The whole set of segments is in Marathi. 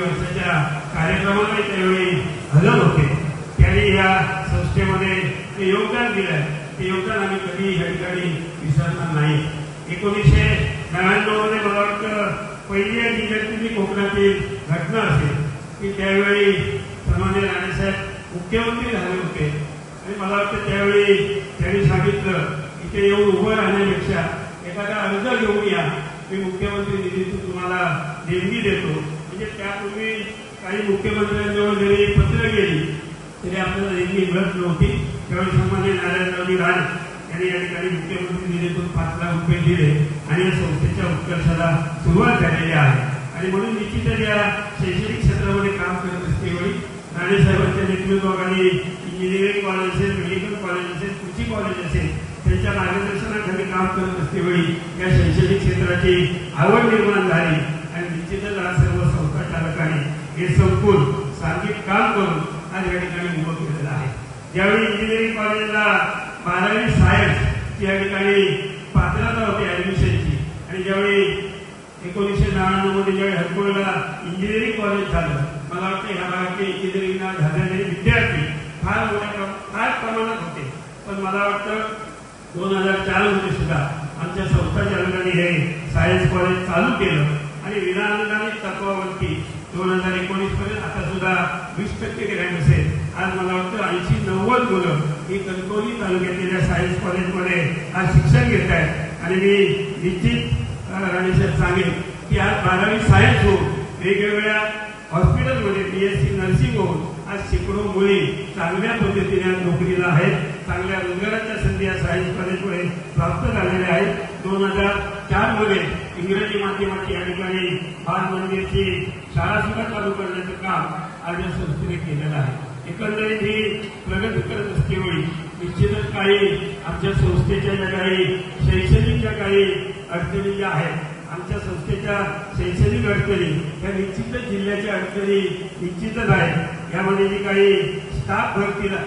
वर्षाच्या कार्यक्रमाला त्यावेळी हजर होते. त्यांनी या संस्थेमध्ये ते योगदान दिलं आहे ते योगदान आम्ही कधी या ठिकाणी विसरणार नाही. एकोणीसशे नव्याण्णवमध्ये मला वाटतं पहिली आणि जिल्ह्यातील कोकणातील घटना असेल की त्यावेळी सन्मान्य राणेसाहेब मुख्यमंत्री झाले होते. आणि मला वाटतं त्यावेळी त्यांनी सांगितलं इथे येऊन उभं राहण्यापेक्षा एखादा अर्ज घेऊन या. मी मुख्यमंत्री निधीतून तुम्हाला देणगी देतो. म्हणजे त्यापूर्वी काही मुख्यमंत्र्यांजवळ जरी पत्र गेली तरी आपल्याला देणगी मिळत नव्हती. त्यावेळी सन्मान्य नारायणरावजी राणे यांनी या ठिकाणी मुख्यमंत्री निधीतून पाच लाख रुपये दिले आणि या संस्थेच्या उत्कर्षाला सुरुवात झालेली आहे. आणि म्हणून निश्चितच या शैक्षणिक क्षेत्रामध्ये काम करत असतेवेळी राणे साहेबांच्या नेतृत्वाखाली इंजिनिअरिंग कॉलेज असेल मेडिकल कॉलेज असेल कृषी कॉलेज असेल त्यांच्या मार्गदर्शनाखाली काम करत असतेवेळी या शैक्षणिक क्षेत्राची आवड निर्माण झाली. आणि निश्चितच आज सर्व हे संपून सांघिक काम करून आज या ठिकाणी उभं केलेलं आहे. ज्यावेळी इंजिनिअरिंग कॉलेजला बारावी सायन्स या ठिकाणी पात्रता होती ऍडमिशनची आणि ज्यावेळी एकोणीसशे नव्याण्णवमध्ये ज्यावेळी हरकोळला इंजिनिअरिंग कॉलेज झालं मला वाटतं ह्या भागातले इंजिनिअरिंगला झालेले विद्यार्थी फार मोठ्या फार प्रमाणात होते. पण मला वाटतं दोन हजार चारमध्ये सुद्धा आमच्या संस्था चालकांनी हे सायन्स कॉलेज चालू केलं आणि विनाअनुदानित तत्वावरती दोन हजार एकोणीस पर्यंत आता सुद्धा वीस टक्के रँक असेल. आज मला वाटतं ऐंशी नव्वद मुलं ही कणकवली तालुक्यातल्या सायन्स कॉलेजमध्ये आज शिक्षण घेत आहेत. आणि मी निश्चित राणेसाहेब सांगेन की आज बारावी सायन्स होऊन वेगवेगळ्या हॉस्पिटलमध्ये बी एस सी नर्सिंग होऊन आज शेकडो मुली चांगल्या पद्धतीने नोकरीला आहेत. चांगल्या रोजगाराच्या संधी या सायन्स कॉलेजमुळे प्राप्त झालेल्या आहेत. दोन हजार त्यामुळे इंग्रजी माध्यमाची या ठिकाणी बाल मंदिरची शाळा सुद्धा चालू करण्याचं काम आज या संस्थेने केलेलं आहे. एकंदरीत ही प्रगती करत असतेवेळी निश्चितच काही आमच्या संस्थेच्या ज्या काही शैक्षणिक ज्या काही अडचणी ज्या आहेत आमच्या संस्थेच्या शैक्षणिक अडचणी या निश्चितच जिल्ह्याच्या अडचणी निश्चितच आहेत. यामध्ये जी काही स्टाफ भरतीला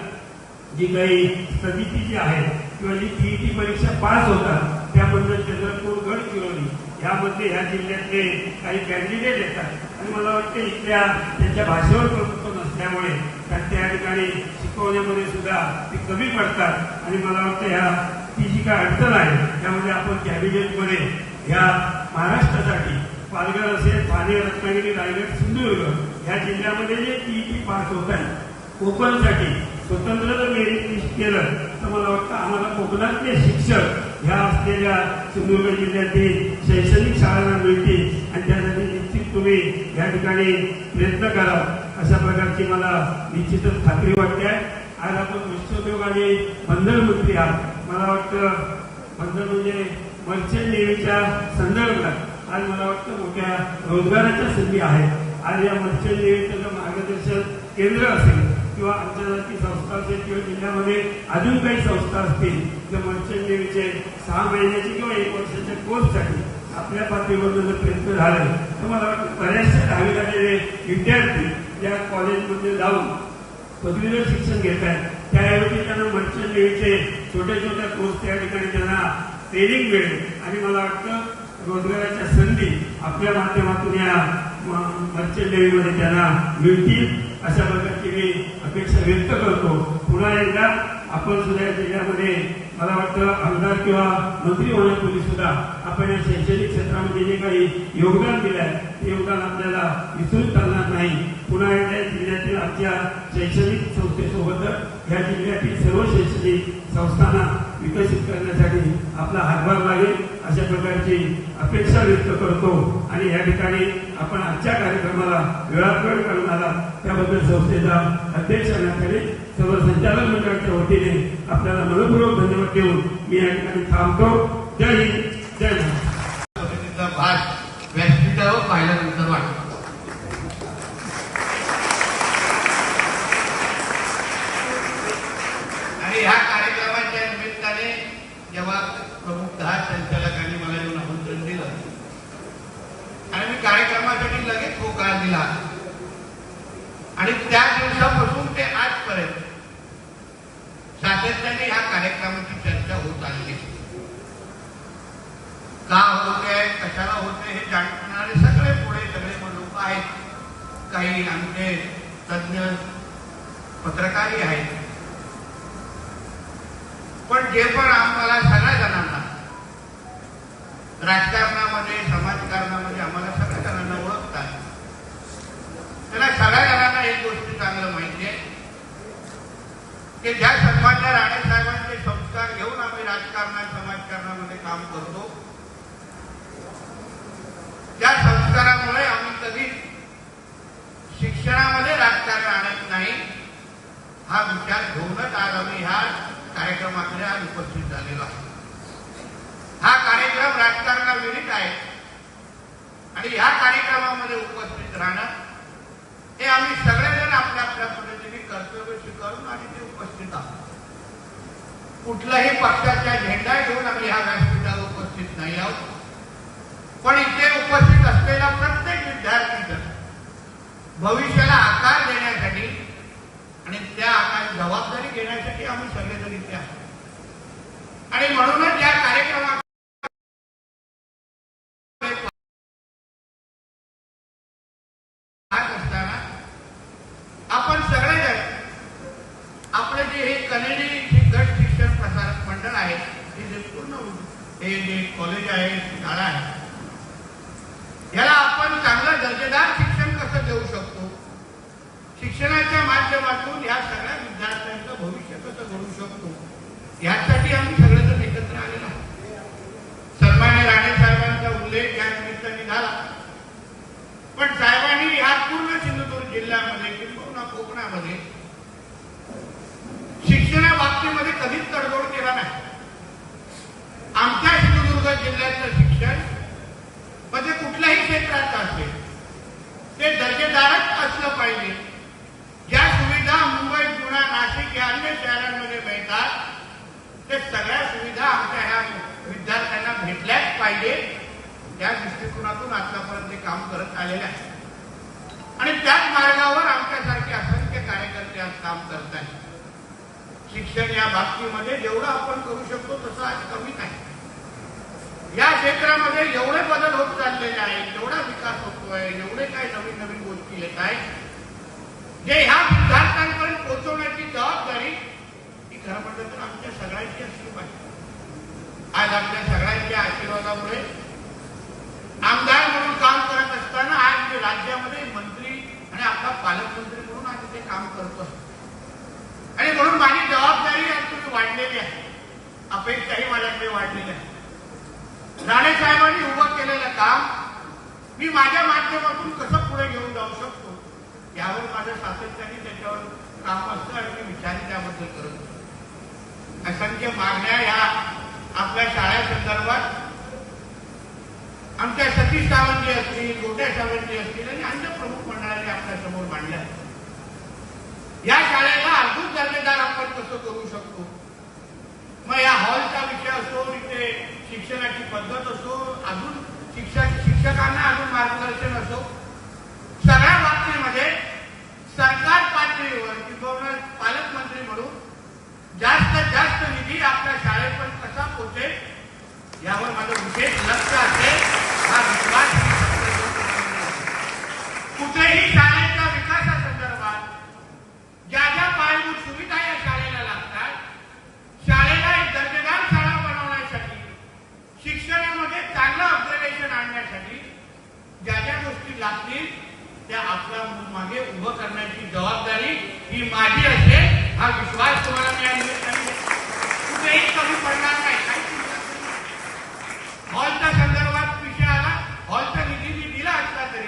जी काही समिती जी आहे किंवा जी टी परीक्षा पास होतात त्याबद्दल चंद्रपूर गडचिरोली यामध्ये ह्या जिल्ह्यातले काही कॅन्डिडेट येतात. आणि मला वाटतं इथल्या त्यांच्या भाषेवर प्रभुत्व नसल्यामुळे त्या ठिकाणी शिकवण्यामध्ये सुद्धा ते कमी पडतात. आणि मला वाटतं ह्या ती जी काय अडचण आहे त्यामध्ये आपण कॅबिनेटमध्ये ह्या महाराष्ट्रासाठी पालघर असेल ठाणे रत्नागिरी रायगड सिंधुदुर्ग ह्या जिल्ह्यामध्ये जे टी पास होत आहे कोकणसाठी स्वतंत्र जर मेरिट लिस्ट केलं तर मला वाटतं आम्हाला कोकणातले शिक्षक ह्या असलेल्या सिंधुदुर्ग जिल्ह्यातील शैक्षणिक शाळांना मिळतील. आणि त्यासाठी निश्चित तुम्ही या ठिकाणी प्रयत्न करा अशा प्रकारची मला निश्चितच खात्री वाटते आहे. आज आपण मत्स्योद्योग आणि बंदर मंत्री आहात. मला वाटतं बंदर म्हणजे मर्चंट नेव्हीच्या संदर्भात. आज मला वाटतं मोठ्या रोजगाराच्या संधी आहेत. आज या मर्चंट नेव्हीचं जर मार्गदर्शन केंद्र असेल किंवा आंतरराष्ट्रीय संस्था असेल किंवा जिल्ह्यामध्ये अजून काही संस्था असतील जे मत्स्य नेहमीचे सहा महिन्याचे किंवा एक वर्षाच्या कोर्ससाठी आपल्या पातळीवर जर प्रयत्न झाले तर मला वाटतं बऱ्याचशा दहावी झालेले विद्यार्थी या कॉलेजमध्ये जाऊन पदवीधर शिक्षण घेत आहेत त्याऐवजी त्यांना मर्चंट नेव्हीचे छोट्या छोट्या कोर्स त्या ठिकाणी त्यांना ट्रेनिंग मिळेल. आणि मला वाटतं रोजगाराच्या संधी आपल्या माध्यमातून या मर्चंट नेव्हीमध्ये त्यांना मिळतील. अशा प्रकारची मी अपेक्षा व्यक्त करतो. पुन्हा एकदा आपण सुद्धा या जिल्ह्यामध्ये मला वाटतं आमदार किंवा मंत्री होण्यापूर्वी सुद्धा आपण या शैक्षणिक क्षेत्रामध्ये जे काही योगदान दिलं आहे ते योगदान आपल्याला विसरून चालणार नाही. पुन्हा एकदा या जिल्ह्यातील आमच्या शैक्षणिक संस्थेसोबतच या जिल्ह्यातील सर्व शैक्षणिक संस्थांना विकसित करण्यासाठी आपला हातभार लागेल अशा प्रकारची अपेक्षा व्यक्त करतो. आणि या ठिकाणी आपण आजच्या कार्यक्रमाला वेळापळ काढून आला त्याबद्दल संस्थेचा अध्यक्ष नात्याने सर्व संचालक मंडळाच्या वतीने आपल्याला मनपूर्वक धन्यवाद देऊन मी या ठिकाणी थांबतो. जय हिंद. जय महाराष्ट्र पद्धतीचा भाग व्यासपीठावर पाहिल्यानंतर वाटतो आणि ह्या कार्यक्रमाच्या निमित्ताने जेव्हा प्रमुख दहा संचालकांनी मला येऊन आमंत्रण दिलं पुरस्कार दिला आणि त्या दिवसापासून ते आजपर्यंत सातत्याने ह्या कार्यक्रमाची चर्चा होत आलेली आहे. का होते कशाला होते हे जाणणारे सगळे पुढे सगळे लोक आहेत. काही आमचे तज्ञ पत्रकारही आहेत. पण जे पण आम्हाला सगळ्या जणांना राजकारणामध्ये समाजकारणामध्ये आम्हाला सगळ्या जणांना ओळखतात. त्याला सगळ्या जणांना एक गोष्ट चांगलं माहिती आहे की ज्या सन्मान्य राणे साहेबांचे संस्कार घेऊन आम्ही राजकारणात समाजकारणामध्ये काम करतो त्या संस्कारामुळे आम्ही कधी शिक्षणामध्ये राजकारण आणत नाही हा विचार घेऊनच आज आम्ही ह्या कार्यक्रमाकडे आज उपस्थित झालेलो आहे. हा कार्यक्रम राजकारणाविरित आहे. आणि ह्या कार्यक्रमामध्ये उपस्थित राहणं हे आम्ही सगळेजण आपल्या आपल्या पद्धतीने कर्तव्य स्वीकारून आणि ते उपस्थित आहोत. कुठलाही पक्षाचा झेंडा घेऊन आम्ही ह्या व्यासपीठावर उपस्थित नाही आहोत. पण इथे उपस्थित असलेला प्रत्येक विद्यार्थी भविष्याला आकार देण्या आणि त्या जबाबदारी घेण्यासाठी आम्ही सगळेजण इथे आहोत. आणि म्हणून या कार्यक्रमात पाहत असताना आपण सगळेजण आपलं जे हे कनेडी जे गट शिक्षण प्रसारक मंडळ आहे हे जे पूर्ण हे जे कॉलेज आहे शाळा आहे याला आपण चांगलं दर्जेदार शिक्षण कसं देऊ शकतो शिक्षणाच्या माध्यमातून या सगळ्या विद्यार्थ्यांचं भविष्य कसं घडू शकतो यासाठी आम्ही सगळेजण एकत्र आलेलो आहोत सन्मान्य राणे साहेबांचा उल्लेख या निमित्ताने झाला पण साहेबांनी ह्या पूर्ण सिंधुदुर्ग जिल्ह्यामध्ये किंबहुना कोकणामध्ये शिक्षणा बाबतीमध्ये कधीच तडजोड केला नाही. आमच्या सिंधुदुर्ग जिल्ह्यातलं शिक्षण म्हणजे कुठल्याही क्षेत्रात असेल ते दर्जेदारच असलं पाहिजे. ज्या सुविधा मुंबई पुणे नाशिक या अन्य शहरांमध्ये मिळतात ते सगळ्या सुविधा आमच्या ह्या विद्यार्थ्यांना भेटल्याच पाहिजे. त्या दृष्टिकोनातून आतापर्यंत ते काम करत आलेले आहे त्याच मार्गावर आमच्यासारखे असंख्य कार्यकर्ते आज काम करत आहेत. शिक्षण या बाबतीमध्ये जेवढं आपण करू शकतो तसं आज कमी नाही. या क्षेत्रामध्ये एवढे बदल होत चाललेले आहेत एवढा विकास होतोय एवढे काय नवीन नवीन गोष्टी येत आहेत. जे ह्या विद्यार्थ्यांपर्यंत पोहोचवण्याची जबाबदारी ही खरं म्हटलं तर आमच्या सगळ्यांची असली पाहिजे आज आपल्या सगळ्यांच्या आशीर्वादामुळे आमदार म्हणून काम करत असताना आज राज्यामध्ये पालकमंत्री म्हणून आम्ही ते काम करतो. आणि म्हणून माझी जबाबदारी आज तुम्ही वाढलेली आहे. अपेक्षाही माझ्याकडे वाढलेली आहे राणे साहेबांनी उभं केलेलं काम मी माझ्या माध्यमातून कसं पुढे घेऊन जाऊ शकतो यावर माझं सातत्याने त्याच्यावर काम असतं आणि मी विचारी त्याबद्दल करत असंख्य मागण्या ह्या आपल्या शाळेसंदर्भात आमच्या सतीश सावंत असतील गोट्या सावंत असतील आणि अन्य प्रमुख मंडळाने आपल्यासमोर मांडल्या या शाळेला अजून दर्जेदार आपण कसं करू शकतो? मग या हॉलचा विषय असो इथे शिक्षणाची पद्धत असो अजून शिक्षक शिक्षकांना अजून मार्गदर्शन असो सगळ्या बाबतीमध्ये सरकार पातळीवर किंवा पालकमंत्री म्हणून जास्तीत जास्त निधी आपल्या शाळेपर्यंत कसा पोचेल यावर माझं विशेष लक्ष असेल हा विश्वास मी सगळ्यांना कुठेही शाळेच्या विकासासंदर्भात ज्या ज्या पायाभूत सुविधा या शाळेला लागतात शाळेला एक दर्जेदार शाळा बनवण्यासाठी शिक्षणामध्ये चांगलं अपग्रेडेशन आणण्यासाठी ज्या लागतील त्या आपल्या मागे उभं करण्याची जबाबदारी ही माझी असेल हा विश्वास तुम्हाला मी कुठेही कमी पडणार नाही. हॉलच्या संदर्भात विषय आला. हॉलचा निधी मी दिला असला तरी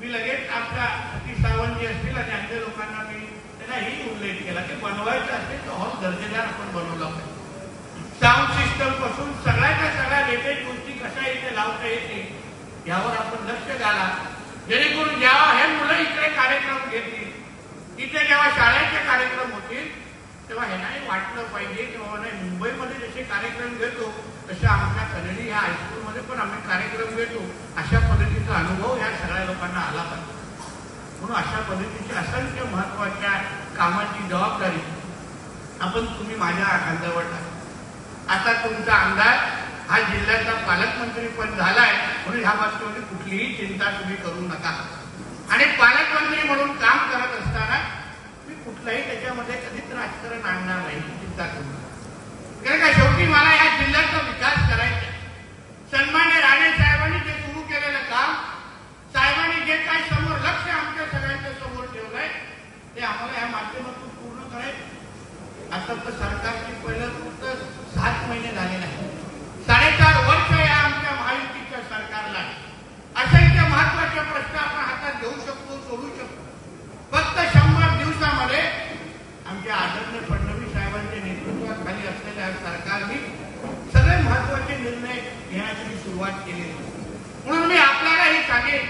मी लगेच आमच्या सतीश सावंत जे असतील आणि आमच्या लोकांना मी त्यांना ही उल्लेख केला की बनवायचं असेल तर हॉल दर्जेदार आपण बनवला पाहिजे. साऊंड सिस्टमपासून सगळ्याच्या सगळ्या लेटेस्ट गोष्टी कशा इथे लावता येतील यावर आपण लक्ष द्याला जेणेकरून जेव्हा हे मुलं इकडे कार्यक्रम घेतील इथे जेव्हा शाळेचे कार्यक्रम होतील तेव्हा हे नाही वाटलं पाहिजे किंवा नाही मुंबईमध्ये जसे कार्यक्रम घेतो तशा आमच्या कलडी ह्या हायस्कूलमध्ये पण आम्ही कार्यक्रम घेतो. अशा पद्धतीचा अनुभव ह्या सगळ्या लोकांना आला पाहिजे. म्हणून अशा पद्धतीची असंख्य महत्त्वाच्या कामाची जबाबदारी आपण तुम्ही माझ्या खांद्यावर टाका आता तुमचा अंदाज हा जिल्ह्याचा पालकमंत्री पण झालाय म्हणून ह्या बाबतीमध्ये कुठलीही चिंता तुम्ही करू नका. आणि पालकमंत्री म्हणून काम करत असताना मी कुठलाही त्याच्यामध्ये कधीच राजकारण आणणार नाही चिंता करू नका. कारण का शेवटी मला या जिल्ह्याचा विकास करायचा सन्मान्य राणे साहेबांनी जे सुरू केलेलं काम साहेबांनी जे काही समोर लक्ष आमच्या सगळ्यांच्या समोर ठेवलंय ते आम्हाला या माध्यमातून पूर्ण करायचं. आता तर सरकारची पहिलं फक्त सात महिने झाले नाही साडेचार वर्ष या आमच्या महायुतीच्या सरकारला आहे. असंख्य महत्त्वाचे प्रश्न आपण हातात घेऊ शकतो सोडू शकतो फक्त शंभर दिवसामध्ये आमच्या आदरणीय फडणवीस साहेबांच्या नेतृत्वाखाली असलेल्या सरकारने सगळे महत्त्वाचे निर्णय घेण्याची सुरुवात केलेली म्हणून मी आपल्याला हे सांगेन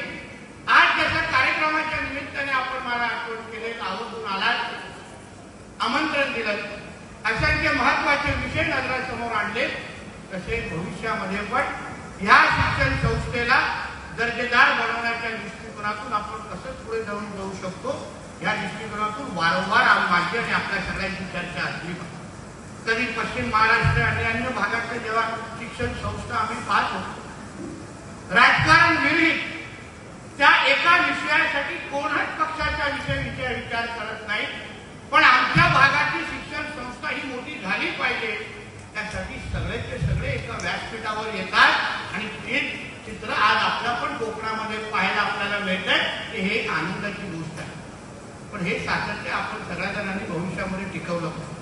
आज जसं कार्यक्रमाच्या निमित्ताने आपण मला आठवण केले आवर्जून आलात आमंत्रण दिलं असंख्य महत्त्वाचे विषय नजरासमोर आणले तसे भविष्यामध्ये पण ह्या शिक्षण संस्थेला दर्जेदार बनवण्याच्या दृष्टिकोनातून आपण कसं पुढे जाऊन जाऊ शकतो. या दृष्टिकोनातून वारंवार माझी आणि आपल्या सगळ्यांची चर्चा असली पाहिजे. पश्चिम महाराष्ट्र आणि अन्य भागातल्या जेव्हा शिक्षण संस्था आम्ही पाहतो राजकारण विरहित. त्या एका विषयासाठी कोणच पक्षाच्या विषय विचार करत नाही. पण आमच्या भागाची शिक्षण संस्था ही मोठी झाली पाहिजे. त्यासाठी सगळेचे सगळे एका व्यासपीठावर येतात आणि तेच चित्र आज आपल्या पण कोकणामध्ये पाहायला आपल्याला मिळतंय. हे आनंदाची गोष्ट पण हे सातत्य आपण सगळ्या जणांनी भविष्यामध्ये टिकवलं पाहिजे.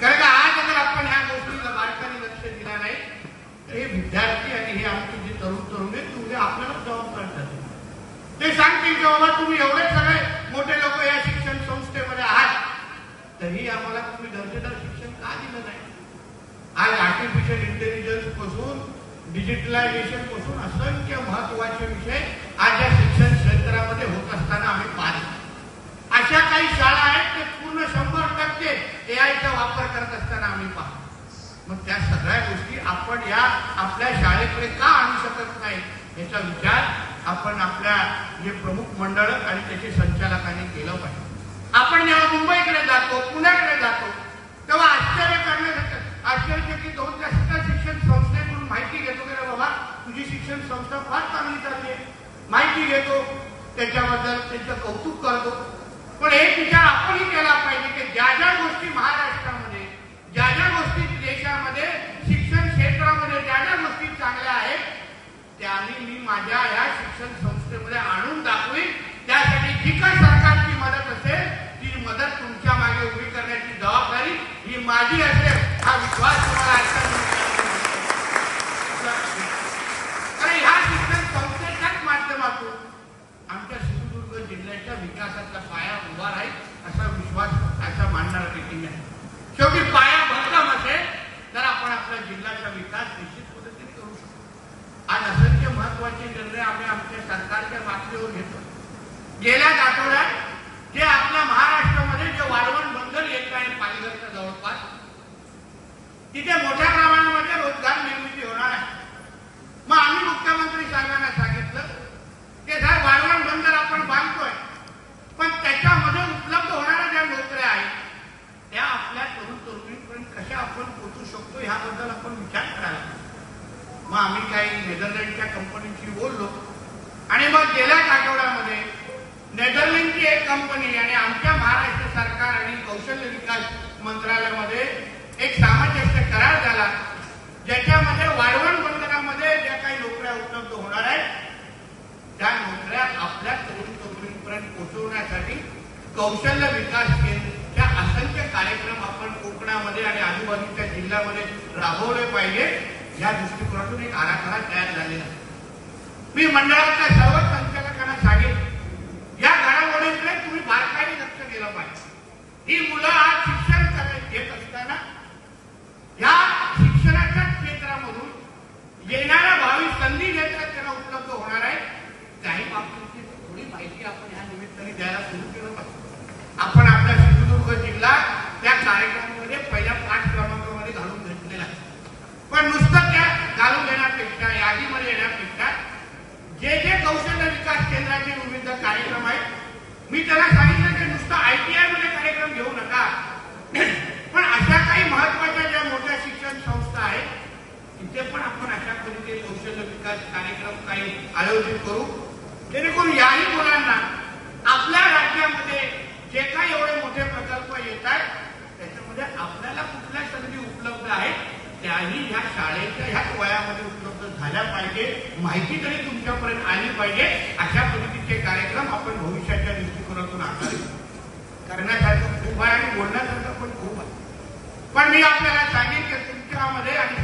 कारण आज अगर आपण ह्या गोष्टीला बारकाने लक्ष दिला नाही तर हे विद्यार्थी आणि हे आमचे जे तरुण तरुण आहेत तुम्ही आपल्याला जबाबदार ठरतील ते सांगतील की बाबा तुम्ही एवढे सगळे मोठे लोक या शिक्षण संस्थेमध्ये आहात तरी आम्हाला तुम्ही दर्जेदार शिक्षण का दिलं नाही? आज आर्टिफिशियल इंटेलिजन्सपासून डिजिटलायझेशनपासून असंख्य महत्त्वाचे विषय आज या शिक्षण क्षेत्रामध्ये होत असताना आम्ही पाहिले अशा काही शाळा आहेत ते पूर्ण शंभर टक्के एआयचा वापर करत असताना आम्ही पाहतो मग त्या सगळ्या गोष्टी आपण या आपल्या शाळेकडे का आणू शकत नाही? याचा विचार आपण आपल्या जे प्रमुख मंडळ आणि त्याचे संचालकांनी केलं पाहिजे. आपण जेव्हा मुंबईकडे जातो पुण्याकडे जातो तेव्हा आश्चर्य करण्यासाठी आश्चर्य की दोन जास्त शिक्षण संस्थेकडून माहिती घेतो की रे बाबा तुझी शिक्षण संस्था फार चांगली चालली आहे. माहिती घेतो त्याच्याबद्दल त्यांचं कौतुक करतो. पण एक विचार आपणही केला पाहिजे की ज्या ज्या गोष्टी महाराष्ट्रामध्ये ज्या ज्या गोष्टी देशामध्ये शिक्षण क्षेत्रामध्ये ज्या ज्या गोष्टी चांगल्या आहेत त्यांनी मी माझ्या या शिक्षण संस्थेमध्ये आणून दाखवेन त्यासाठी जी काही सरकारची मदत असेल ती मदत तुमच्या मागे उभी करण्याची जबाबदारी ही माझी असेल हा विश्वास तुम्हाला आजच्या निमित्ताने कारण ह्या शिक्षण संस्थेच्याच माध्यमातून आमच्या सिंधुदुर्ग जिल्ह्याच्या विकासाचा पाया उभा राहील असा विश्वास असा मांडणारा देखील आहे शेवटी पाया भक्कम असेल तर आपण आपल्या जिल्ह्याचा विकास निश्चित पद्धतीने करू शकतो आज असंख्य महत्त्वाचे निर्णय आम्ही आमच्या सरकारच्या बातमीवर घेतो गेल्या आठवड्यात जे आपल्या महाराष्ट्रामध्ये जे वाढवण बंदर येत आहे पालघरच्या जवळपास तिथे मोठ्या प्रमाणामध्ये रोजगार निर्मिती होणार आहे मग आम्ही मुख्यमंत्री साहेबांना सांगितलं की साहेब वाढवण बंदर आपण बांधतोय पण त्याच्यामध्ये उपलब्ध होणाऱ्या ज्या नोकऱ्या आहेत त्या आपल्या तरुण तरुणींपर्यंत कशा आपण पोहोचू शकतो ह्याबद्दल आपण विचार करायला पाहिजे. मग आम्ही काही नेदरलँडच्या कंपनीशी बोललो आणि मग गेल्याच आठवड्यामध्ये नेदरलँडची एक कंपनी आणि आमच्या महाराष्ट्र सरकार आणि कौशल्य विकास मंत्रालयामध्ये एक सामंजस्य करार झाला ज्याच्यामध्ये वाढवण बंदरामध्ये ज्या काही नोकऱ्या उपलब्ध होणार आहेत त्या नोकऱ्या आपल्या तरुण तरुणींपर्यंत पोहोचवण्यासाठी कौशल्य विकास केंद्राच्या असंख्य कार्यक्रम आपण कोकणामध्ये आणि आजूबाजूच्या जिल्ह्यामध्ये राबवले पाहिजे या दृष्टिकोनातून एक आराखडा तयार झालेला आहे. मी मंडळातल्या सर्व संचालकांना सांगेन या घडामोडींकडे तुम्ही बारकाईने लक्ष दिलं पाहिजे ही मुलं आज शिक्षण करत घेत असताना या शिक्षणाच्या क्षेत्रामधून येणाऱ्या भावी संधी क्षेत्रात त्यांना उपलब्ध होणार आहे काही बाबतीतली थोडी माहिती आपण या निमित्ताने द्यायला सुरू केलं पाहिजे आपण आपला सिंधुदुर्ग जिल्हा त्या कार्यक्रमामध्ये पहिल्या पाच क्रमांकामध्ये घालून घेतलेला आहे पण नुसतं आयोजित करू. जेणेकरून याही मुलांना आपल्या राज्यामध्ये जे काही एवढे मोठे प्रकल्प येत आहेत त्याच्यामध्ये आपल्याला कुठल्या संधी उपलब्ध आहेत त्याही ह्या शाळेच्या ह्याच वयामध्ये उपलब्ध झाल्या पाहिजे. माहिती तरी तुमच्यापर्यंत आली पाहिजे. अशा पद्धतीचे कार्यक्रम आपण भविष्याच्या दृष्टिकोनातून आकारू करण्यासारखं खूप आहे आणि बोलण्यासारखं पण खूप आहे. पण मी आपल्याला सांगेन की तुमच्यामध्ये आणि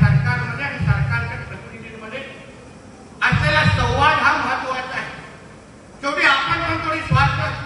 ચૌધરી આપણને પણ થોડી સ્વાસ્થ્ય